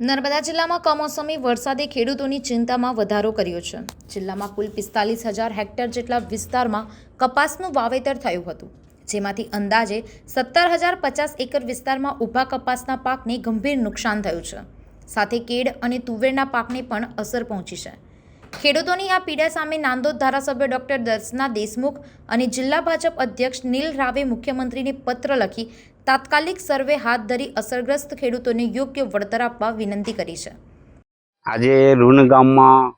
નર્મદા જિલ્લામાં કમોસમી વરસાદે ખેડૂતોની ચિંતામાં વધારો કર્યો છે. જિલ્લામાં કુલ પિસ્તાલીસ હજાર હેક્ટર જેટલા વિસ્તારમાં કપાસનું વાવેતર થયું હતું. જેમાંથી અંદાજે સત્તર હજાર પચાસ એકર વિસ્તારમાં ઊભા કપાસના પાકને ગંભીર નુકસાન થયું છે. સાથે કેડ અને તુવેરના પાકને પણ અસર પહોંચી છે. ખેડૂતોની આ પીડા સામે નાંદોદ ધારાસભ્ય ડોક્ટર દર્શના દેશમુખ અને જિલ્લા ભાજપ અધ્યક્ષ નીલ રાવે મુખ્યમંત્રીને પત્ર લખી તાત્કાલિક સર્વે હાથ ધરી અસરગ્રસ્ત ખેડૂતોને યોગ્ય વળતર આપવા વિનંતી કરી છે. આજે રૂણ ગામમાં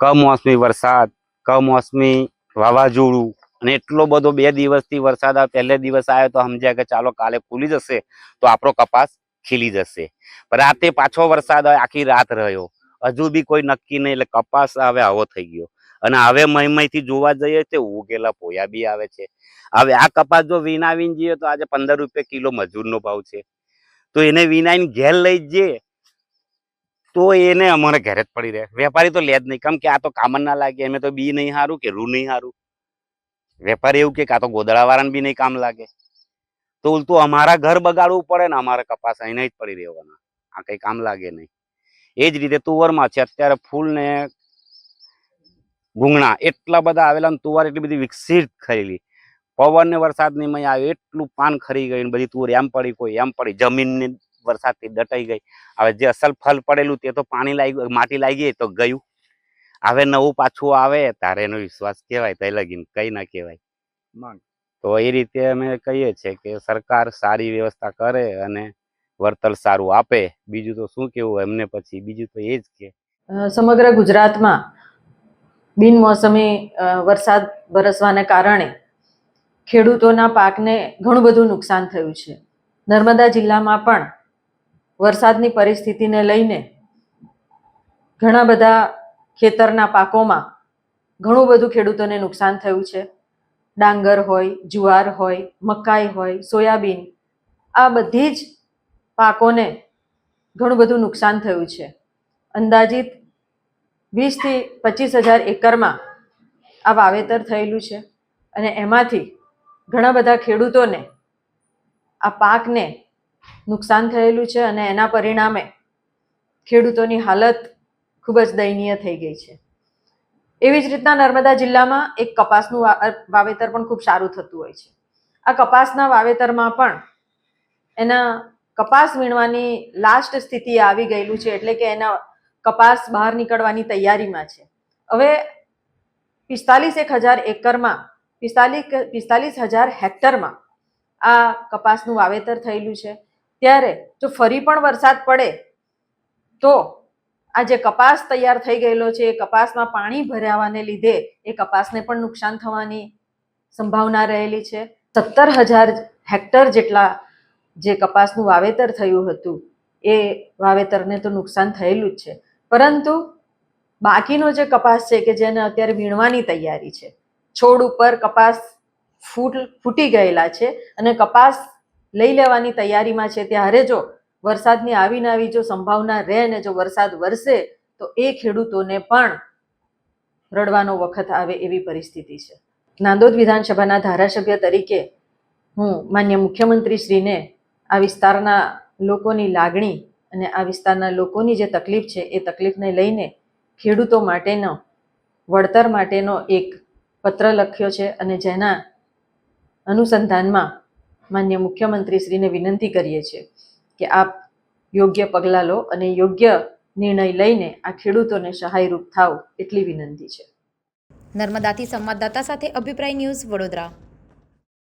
કમોસમી વરસાદ, કમોસમી વાવાઝોડું અને એટલો બધો બે દિવસથી વરસાદ આ પહેલે દિવસ આવ્યો તો સમજ્યા કે ચાલો કાલે ખુલી જશે તો આપણો કપાસ ખીલી જશે. રાતે પાછો વરસાદ આખી રાત રહ્યો. હજુ બી કોઈ નક્કી નહીં, એટલે કપાસ હવે આવો થઈ ગયો. અને હવે મહિમયથી જોવા જઈએ તો ઉગેલા પોયા બી આવે છે. હવે આ કપાસ જો વિનાવીને જઈએ તો આજે પંદર રૂપિયા કિલો મજૂરનો ભાવ છે. તો એને વિનાઈને ઘેર લઈ જઈએ તો એને અમારે ઘરે જ પડી રહે. વેપારી તો લે જ નહીં. કેમ કે આ તો કામ જ ના લાગે. એમે તો બી નહીં સારું કે રૂ નહીં સારું વેપારી એવું કે આ તો ગોદડાવાળાને બી નહીં કામ લાગે. તો ઉલટું અમારા ઘર બગાડવું પડે ને અમારે કપાસ અહીં જ પડી રહેવાના. આ કઈ કામ લાગે નહીં. એ જ રીતે તુવરમાં છે. અત્યારે ફૂલ ને ભૂંગણા એટલા બધા આવેલા અને તુવાર એટલી બધી વિકસિત થયેલી. પવન ને વરસાદની મય આવે એટલું પાન ખરી ગયું બધી તુર એમ પડી કોઈ એમ પડી. જમીન ને વરસાદથી દટાઈ ગઈ. હવે જે અસલ ફલ પડેલું તે તો પાણી લાગી માટી લાગી તો ગયું. હવે નવું પાછું આવે તારે એનો વિશ્વાસ કહેવાય તઈ લગીન કઈ ના કહેવાય. તો એ રીતે અમે કહીએ છીએ કે સરકાર સારી વ્યવસ્થા કરે અને વળતર સારું આપે. બીજું તો શું કેવું એમને પછી બીજું તો એ જ કે. સમગ્ર ગુજરાતમાં બિનમોસમી વરસાદ વરસવાને કારણે ખેડૂતોના પાકને ઘણું બધું નુકસાન થયું છે. નર્મદા જિલ્લામાં પણ વરસાદની પરિસ્થિતિને લઈને ઘણા બધા ખેતરના પાકોમાં ઘણું બધું ખેડૂતોને નુકસાન થયું છે. ડાંગર હોય, જુવાર હોય, મકાઈ હોય, સોયાબીન, આ બધી જ પાકોને ઘણું બધું નુકસાન થયું છે. અંદાજિત વીસથી પચીસ હજાર એકરમાં આ વાવેતર થયેલું છે. અને એમાંથી ઘણા બધા ખેડૂતોને આ પાકને નુકસાન થયેલું છે અને એના પરિણામે ખેડૂતોની હાલત ખૂબ જ દયનીય થઈ ગઈ છે. એવી જ રીતના નર્મદા જિલ્લામાં એક કપાસનું વાવેતર પણ ખૂબ સારું થતું હોય છે. આ કપાસના વાવેતરમાં પણ એના કપાસ વીણવાની લાસ્ટ સ્થિતિ આવી ગયેલું છે એટલે કે એના કપાસ બહાર નીકળવાની તૈયારીમાં છે. હવે પિસ્તાલીસ એક હજાર એકરમાં, પિસ્તાલીસ પિસ્તાલીસ હજાર હેક્ટરમાં આ કપાસનું વાવેતર થયેલું છે. ત્યારે જો ફરી પણ વરસાદ પડે, તો આ જે કપાસ તૈયાર થઈ ગયેલો છે, એ કપાસમાં પાણી ભરાવાને લીધે એ કપાસને પણ નુકસાન થવાની સંભાવના રહેલી છે. સત્તર હજાર હેક્ટર જેટલા જે કપાસનું વાવેતર થયું હતું, એ વાવેતરને તો નુકસાન થયેલું જ છે. પરંતુ બાકીનો જે કપાસ છે કે જેને અત્યારે વીણવાની તૈયારી છે, છોડ ઉપર કપાસ ફૂટ, ફૂટી ગયેલા છે અને કપાસ લઈ લેવાની તૈયારીમાં છે, ત્યારે જો વરસાદની આવીને આવી જો સંભાવના રહે ને જો વરસાદ વરસે, તો એ ખેડૂતોને પણ રડવાનો વખત આવે એવી પરિસ્થિતિ છે. નાંદોદ વિધાનસભાના ધારાસભ્ય તરીકે હું માન્ય મુખ્યમંત્રીશ્રીને આ વિસ્તારના લોકોની લાગણી અને આ વિસ્તારના લોકોની જે તકલીફ છે, એ તકલીફને લઈને ખેડૂતો માટેનો, વળતર માટેનો એક પત્ર લખ્યો છે અને જેના અનુસંધાનમાં માન્ય મુખ્યમંત્રીશ્રીને વિનંતી કરીએ છીએ કે આપ યોગ્ય પગલાં લો અને યોગ્ય નિર્ણય લઈને આ ખેડૂતોને સહાયરૂપ થાવ એટલી વિનંતી છે. નર્મદાથી સંવાદદાતા સાથે અભિપ્રાય ન્યૂઝ વડોદરા.